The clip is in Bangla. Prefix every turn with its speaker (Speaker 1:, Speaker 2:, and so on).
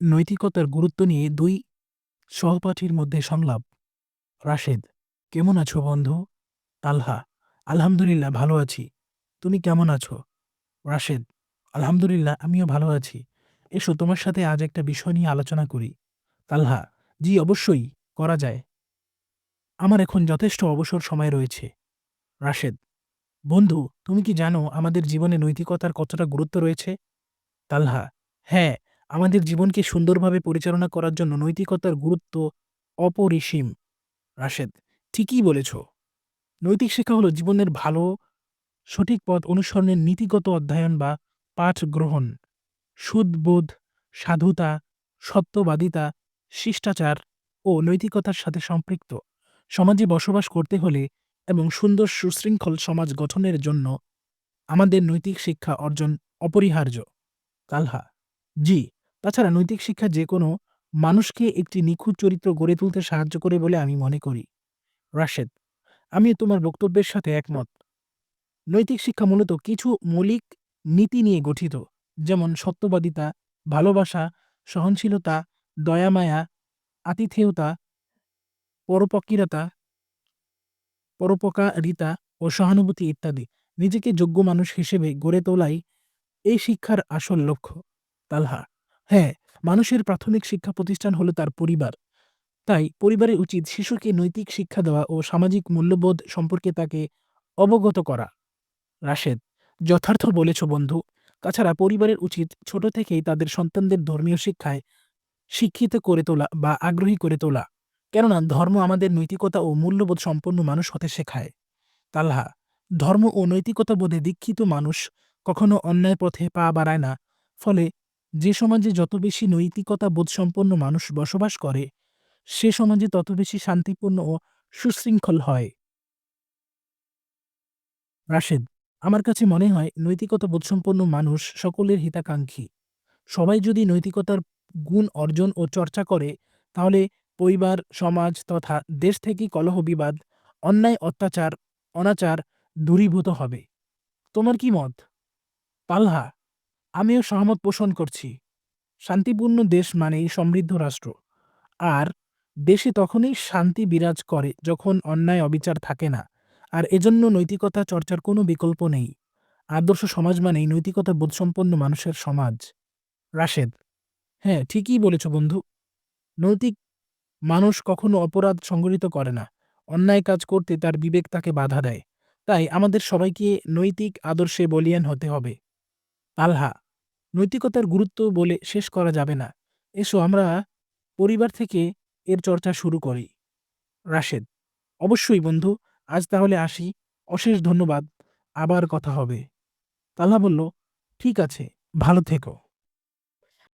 Speaker 1: নৈতিকতার গুরুত্ব নিয়ে দুই সহপাঠীর মধ্যে সংলাপ। রাশেদ, কেমন আছো বন্ধু? তালহা, আলহামদুলিল্লাহ ভালো আছি। তুমি কেমন আছো? রাশেদ, আলহামদুলিল্লাহ আমিও ভালো আছি। এসো, তোমার সাথে আজ একটা বিষয় নিয়ে আলোচনা করি। তালহা, জি অবশ্যই, করা যায়। আমার এখন যথেষ্ট অবসর সময় রয়েছে। রাশেদ, বন্ধু, তুমি কি জানো আমাদের জীবনে নৈতিকতার কতটা গুরুত্ব রয়েছে? তালহা হ্যাঁ আমাদের জীবনকে সুন্দরভাবে পরিচালনা করার জন্য নৈতিকতার গুরুত্ব অপরিসীম। রাশেদ, ঠিকই বলেছ। নৈতিক শিক্ষা হলো জীবনের ভালো, সঠিক পথ অনুসরণের নীতিগত অধ্যয়ন বা পাঠ গ্রহণ। সুদবোধ সাধুতা, সত্যবাদিতা, শিষ্টাচার ও নৈতিকতার সাথে সম্পৃক্ত। সমাজে বসবাস করতে হলে এবং সুন্দর সুশৃঙ্খল সমাজ গঠনের জন্য আমাদের নৈতিক শিক্ষা অর্জন অপরিহার্য। কালহা, জি। তাছাড়া নৈতিক শিক্ষা যে কোনো মানুষকে একটি নিখুঁত চরিত্র গড়ে তুলতে সাহায্য করে বলে আমি মনে করি। রাশেদ আমি তোমার বক্তব্যের সাথে একমত। নৈতিক শিক্ষা মূলত কিছু মৌলিক নীতি নিয়ে গঠিত, যেমন সত্যবাদিতা, ভালোবাসা, সহনশীলতা দয়ামায়া আতিথেয়তা, পরোপকারিতা পরোপকারিতা ও সহানুভূতি ইত্যাদি। নিজেকে যোগ্য মানুষ হিসেবে গড়ে তোলাই এই শিক্ষার আসল লক্ষ্য, তালহা। হ্যাঁ মানুষের প্রাথমিক শিক্ষা প্রতিষ্ঠান হলো তার পরিবার। তাই পরিবারের উচিত শিশুকে নৈতিক শিক্ষা দেওয়া ও সামাজিক মূল্যবোধ সম্পর্কে তাকে অবগত করা। রাশেদ, যথার্থ বলেছ বন্ধু। তাছাড়া পরিবারের উচিত ছোট থেকেই তাদের সন্তানদের ধর্মীয় শিক্ষায় শিক্ষিত করে তোলা বা আগ্রহী করে তোলা। কেননা ধর্ম আমাদের নৈতিকতা ও মূল্যবোধ সম্পন্ন মানুষ হতে শেখায়। তালহা, ধর্ম ও নৈতিকতা বোধে দীক্ষিত মানুষ কখনো অন্যায় পথে পা বাড়ায় না। ফলে যে সমাজে যত বেশি নৈতিকতা বোধসম্পন্ন মানুষ বসবাস করে, সে সমাজে তত বেশি শান্তিপূর্ণ ও সুশৃঙ্খল হয়। রাশেদ, আমার কাছে মনে হয় নৈতিকতা বোধসম্পন্ন মানুষ সকলের হিতাকাঙ্ক্ষী। সবাই যদি নৈতিকতার গুণ অর্জন ও চর্চা করে, তাহলে পরিবার, সমাজ তথা দেশ থেকে কলহ বিবাদ, অন্যায় অত্যাচার, অনাচার দূরীভূত হবে। তোমার কি মত? পালহা আমিও সহমত পোষণ করছি। শান্তিপূর্ণ দেশ মানেই সমৃদ্ধ রাষ্ট্র। আর দেশে তখনই শান্তি বিরাজ করে যখন অন্যায় অবিচার থাকে না। আর এজন্য নৈতিকতা চর্চার কোনো বিকল্প নেই। আদর্শ সমাজ মানেই নৈতিকতা বোধসম্পন্ন মানুষের সমাজ। রাশেদ হ্যাঁ ঠিকই বলেছ বন্ধু। নৈতিক মানুষ কখনো অপরাধ সংগঠিত করে না। অন্যায় কাজ করতে তার বিবেক তাকে বাধা দেয়। তাই আমাদের সবাইকে নৈতিক আদর্শে বলিয়ান হতে হবে। আলহা, নৈতিকতার গুরুত্ব বলে শেষ করা যাবে না। এসো আমরা পরিবার থেকে এর চর্চা শুরু করি। রাশেদ, অবশ্যই বন্ধু, আজ তাহলে আসি। অশেষ ধন্যবাদ। আবার কথা হবে। তালহা বলল, ঠিক আছে, ভালো থেকো।